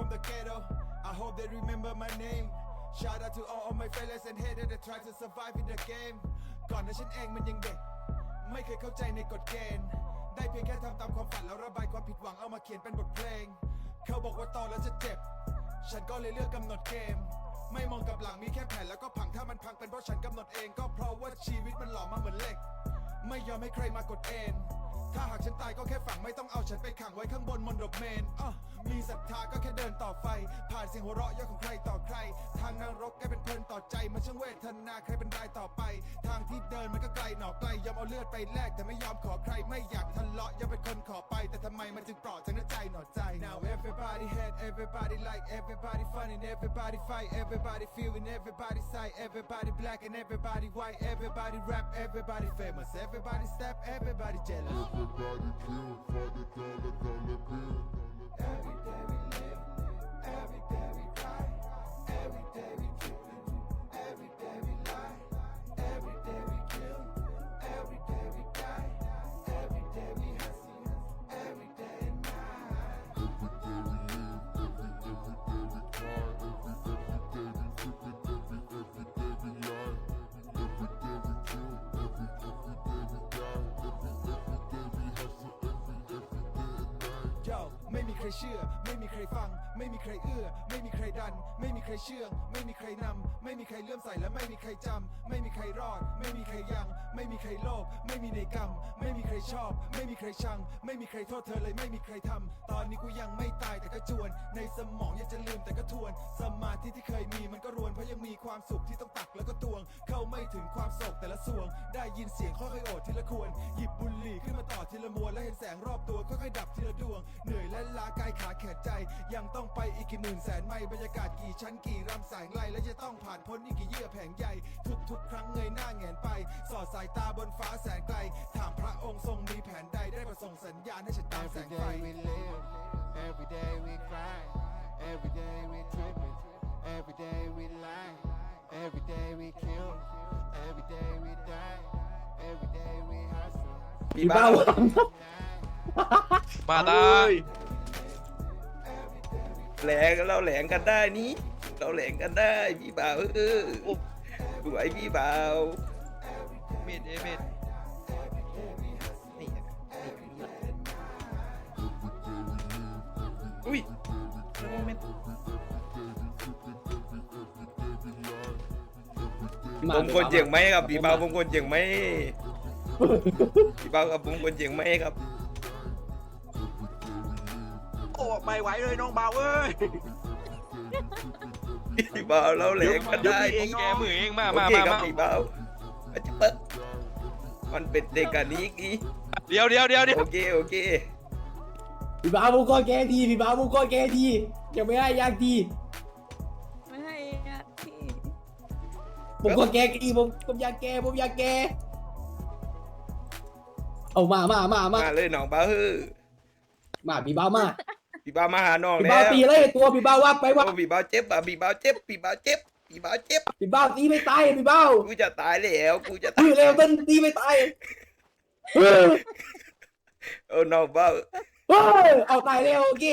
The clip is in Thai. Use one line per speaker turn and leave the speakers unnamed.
from the ghetto. I hope they remember my name. Shout out to all of my fellas and haters that try to survive in the game. ก่อนหน้าฉันเองมันยังเด็ก ไม่เคยเข้าใจในกฎเกณฑ์ ได้เพียงแค่ทำตามความฝันแล้วระบายความผิดหวังเอามาเขียนเป็นบทเพลง เขาบอกว่าโตแล้วจะเจ็บ ฉันก็เลยเลือกกำหนดเกม ไม่มองกลับหลังมีแค่แผนแล้วก็พังถ้ามันพังเป็นเพราะฉันกำหนดเอง ก็เพราะว่าชีวิตมันหล่อมาเหมือนเหล็ก ไม่ยอมให้ใครมากดเอน ถ้าหากฉันตายก็แค่ฝังไม่ต้องเอาฉันไปขังไว้ข้างบนมนดบเมนอะมีศรัทธาก็แค่เดินต่อไฟานเสียงหัวเราะเยอะของใครต่อใคร ทางนรกกลายเป็นเพลินต่อใจมันช่างเวทนาใครเป็นรายต่อไป ทางที่เดินมันก็ไกลหนอไกลยอมเอาเลือดไปแลกแต่ไม่ยอมขอใครไม่อยากทะเลาะยังเป็นคนขอไป แต่ทำไมมันจึงเปราะจากน้ำใจหนอใจ Now everybody hate everybody like everybody fun and everybody fight everybody feeling everybody sight everybody black and everybody white everybody rap everybody famous everybody step everybody jealous
Everybody kill
ใครเชื่อ ไม่มีใครฟัง ไม่มีใครเอื้อ ไม่มีใครดัน ไม่มีใครเชื่อง ไม่มีใครนำ ไม่มีใครเลื่อมใสและไม่มีใครจำ ไม่มีใครรอด ไม่มีใครยัง ไม่มีใครโลภ ไม่มีในกรรม ไม่มีใครชอบ ไม่มีใครชัง ไม่มีใครโทษเธอเลยไม่มีใครทำ ตอนนี้กูยังไม่ตายแต่ก็จวน ในสมองอยากจะลืมแต่ก็ทวน สมาธิที่เคยมีมันก็รวนเพราะยังมีความสุขที่ต้องตักแล้วก็ตวง เข้าไม่ถึงความโศกแต่ละสวง ได้ยินเสียงค่อยๆโอดทีละควร หยิบบุหรี่ขึ้นมาต่อ งรอบตัวค่อยๆดับทีละดวง เหนื่อยและล้ากายขาแขนใจ ยังต้องไปอีกกี่หมื่นแสนไมล์บรรยากาศกี่ชั้นกี่รำแสงไล่และจะต้องผ่านพ้นอีกกี่เยื่อแผงใหญ่ ทุกๆ ครั้งเงยหน้าแงนไป สอดสายตาบนฟ้าแสนไกล ถามพระองค์ทรงมีแผนใดได้ประส่งสัญญาณให้ฉันตามแส
Every
งไฟ
day we live, every day we cry, every day we tripping, every day we lie, every day we kill, every day we die, every day we hustle.
พี่เบ้า
มาตา
แหลงเราแหลงกันได้นี้เราแหลงกันได้พี่บ่าวเออสวยพี่บ่าว
เม็ดเอเม็ด
นี่อุ้ยแล้วโมเมนต์ผมคนเจียงไหมครับพี่บ่าวผมคนเจียงไหมพี่บ่าวครับผมคนเจียงไหมครับ
โอ้ไม่ไหวเลยน้องบ่าวเอ้ย
พี่บ่าวเราแหลงกัน
เดี๋ยว
ได้
พี่เองแกมือเองมา
โอ
มา
เค
มา
ครับ
มา
พี่บ่าวอาจจะเปิดมันเป็นเด็กกันนี้อี
เดี๋ยวเดี๋ยวเดี๋ยวเดี๋ยว
โอเคโอเค
พี่บ้าผมก็แกดีพี่บ้าผมก็แกดียังไม่ให้ยากดี
ไม่ให้ญาติพี่
ผมก็แกดีผมผมอยากแกผมอยากแกเอามามามามา
มาเลยน้องบ่าวเฮ้อ
มาพี่บ้ามา
พี่บ่าวมาหาน้อง
พี่
แล้
บ้าวตีเลยตัวพี่บ้าวับไปวับ
โอ้พี่บ่าวเจ็บอะพี่บ่าวเจ็บพี่บ่าวเจ็บพี่บ่าวเจ็บ
พี่บ้าตีไม่ตายพี่บ้า
กูจะตายแล้วกูจะตา
คุ
ย
ยเร็วต้นตีไม่ตายเออ
โอ้น้องบ่าว
เออเอาตายเร็วโอเค